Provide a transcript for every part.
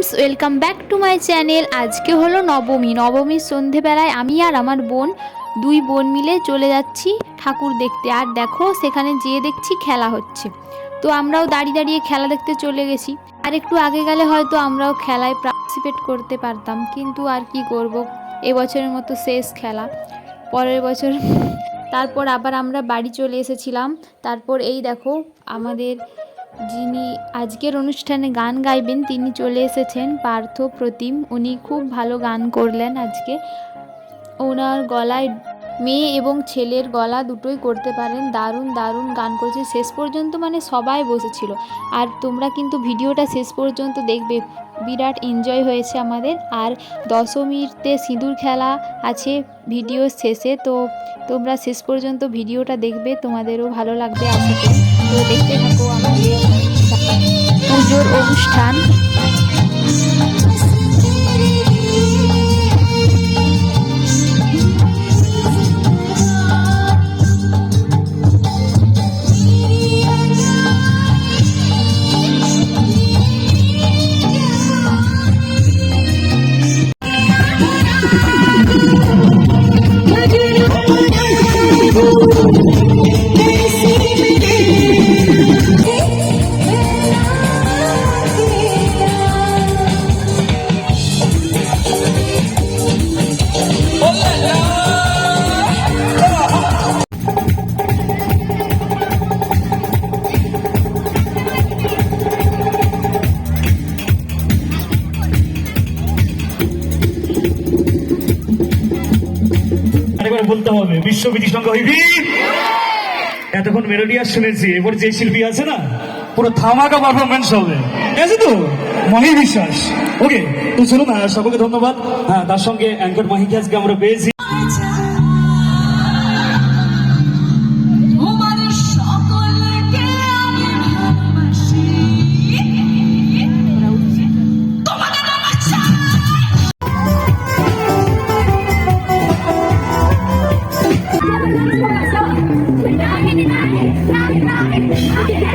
Friends welcome back to my channel আজকে হলো নবমী। নবমীর সন্ধেবেলায় আমি আর আমার বোন, দুই বোন মিলে চলে যাচ্ছি ঠাকুর দেখতে। আর দেখো, সেখানে যেয়ে দেখছি খেলা হচ্ছে। তো আমরাও দাঁড়িয়ে দাঁড়িয়ে খেলা দেখতে চলে গেছি। আর একটু আগে গেলে হয়তো আমরাও খেলায় পার্টিসিপেট করতে পারতাম। কিন্তু আর কি করব? এবছরের মতো শেষ খেলা। পরের বছর, তারপর আবার আমরা বাড়ি চলে এসেছিলাম। তারপর এই দেখো, আমাদের যিনি আজকের অনুষ্ঠানে গান গাইবেন, তিনি চলে এসেছেন পার্থ প্রতিম। উনি খুব ভালো গান করলেন আজকে। ওনার গলায় মেয়ে এবং ছেলের গলা দুটোই করতে পারেন। দারুণ দারুণ গান করেছে। শেষ পর্যন্ত মানে সবাই বসেছিল। আর তোমরা কিন্তু ভিডিওটা শেষ পর্যন্ত দেখবে। বিরাট এনজয় হয়েছে আমাদের। আর দশমীতে সিঁদুর খেলা আছে ভিডিও শেষে। তো তোমরা শেষ পর্যন্ত ভিডিওটা দেখবে। তোমাদেরও ভালো লাগবে, আশা করি। তো দেখতে থাকো আমাদের পুজোর অনুষ্ঠান। বলতে হবে। বিশ্ববিধি সংখ্যা হইবি? এতক্ষণ মেলোডিয়া শুনেছি এবার যে শিল্পী আছে না, পুরো থামাকা পারফরমেন্স হবে। ঠিক তো? মহি বিশ্বাস ওকে তো চলুন সকলকে ধন্যবাদ। হ্যাঁ তার সঙ্গে অ্যাঙ্কর মাহিকে আজকে আমরা পেয়েছি। Ai,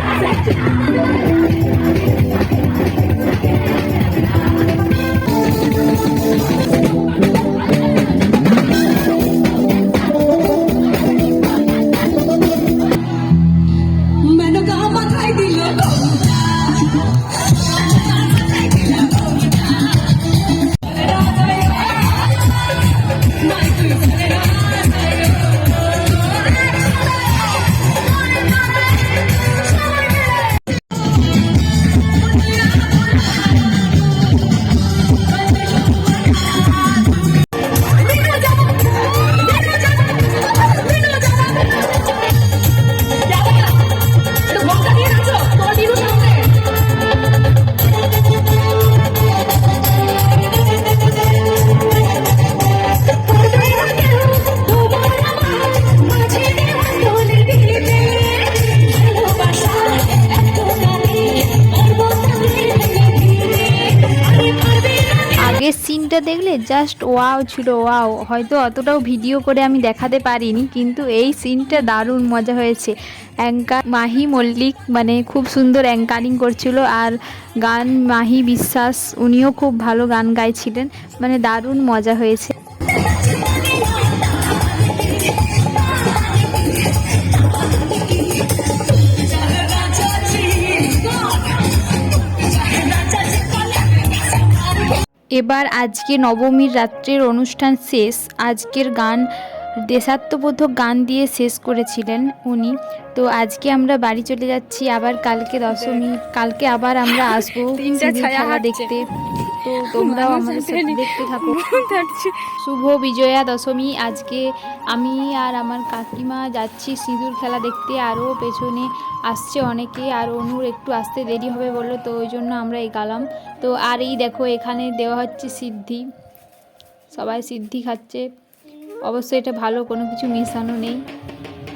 আগের সিনটা দেখলে জাস্ট ওয়াও ছিল ওয়াও হয়তো অতটাও ভিডিও করে আমি দেখাতে পারিনি, কিন্তু এই সিনটা দারুণ মজা হয়েছে। অ্যাঙ্কার মাহি মল্লিক মানে খুব সুন্দর অ্যাঙ্কারিং করছিল, আর গান মাহি বিশ্বাস, উনিও খুব ভালো গান গাইছিলেন মানে দারুণ মজা হয়েছে। এবার আজকে নবমীর রাত্রের অনুষ্ঠান শেষ। আজকের গান দেশাত্মবোধক গান দিয়ে শেষ করেছিলেন উনি। তো আজকে আমরা বাড়ি চলে যাচ্ছি আবার কালকে দশমী কালকে আবার আমরা আসব খেলা দেখতে। তো তোমরাও আমাদের সাথে দেখতে থাকো। শুভ বিজয়া দশমী। আজকে আমি আর আমার কাকিমা যাচ্ছি সিঁদুর খেলা দেখতে। আরও পেছনে আসছে অনেকে আর অনুর একটু আসতে দেরি হবে বলল তো ওই জন্য আমরা এগালাম। তো আর এই দেখো এখানে দেওয়া হচ্ছে সিদ্ধি। সবাই সিদ্ধি খাচ্ছে। অবশ্যই এটা ভালো, কোনো কিছু মেশানো নেই।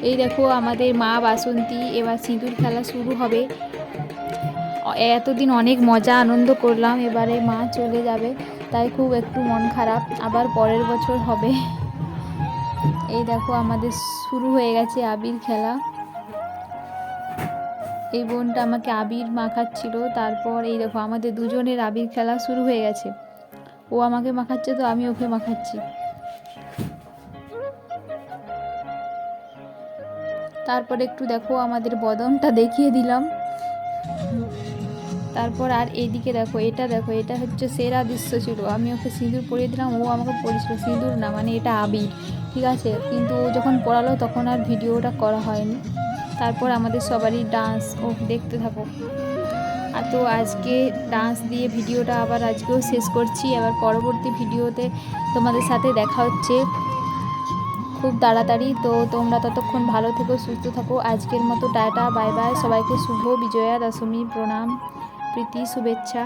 এই দেখো আমাদের মা বাসন্তী, এবার সিঁদুর খেলা শুরু হবে। এতদিন অনেক মজা, আনন্দ করলাম, এবারে মা চলে যাবে, তাই খুব একটু মন খারাপ, আবার পরের বছর হবে। এই দেখো আমাদের শুরু হয়ে গেছে আবির খেলা। এই বোনটা আমাকে আবির মাখাচ্ছিল, তারপর এই দেখো আমাদের দুজনের আবির খেলা শুরু হয়ে গেছে। ও আমাকে মাখাচ্ছে, তো আমি ওকে মাখাচ্ছি। তারপর একটু দেখো আমাদের বদনটা দেখিয়ে দিলাম। তারপর আর এইদিকে দেখো, এটা দেখো, এটা হচ্ছে সেরা দৃশ্য ছিল। আমি ওকে সিঁদুর পরিয়ে দিলাম, ও আমাকে পরিয়েছিল সিঁদুর না মানে এটা আবির, ঠিক আছে? কিন্তু ও যখন পড়ালো তখন আর ভিডিওটা করা হয়নি। তারপর আমাদের সবারই ডান্স, ও দেখতে থাকো। আর তো আজকে ডান্স দিয়ে ভিডিওটা আবার আজকেও শেষ করছি। আবার পরবর্তী ভিডিওতে তোমাদের সাথে দেখা হচ্ছে। খুব তাড়াতাড়ি। তো তোমরা ততক্ষণ ভালো থেকো, সুস্থ থাকো। আজকের মতো টাটা, বাই বাই। সবাইকে শুভ বিজয়া দশমী, প্রণাম, প্রীতি, শুভেচ্ছা।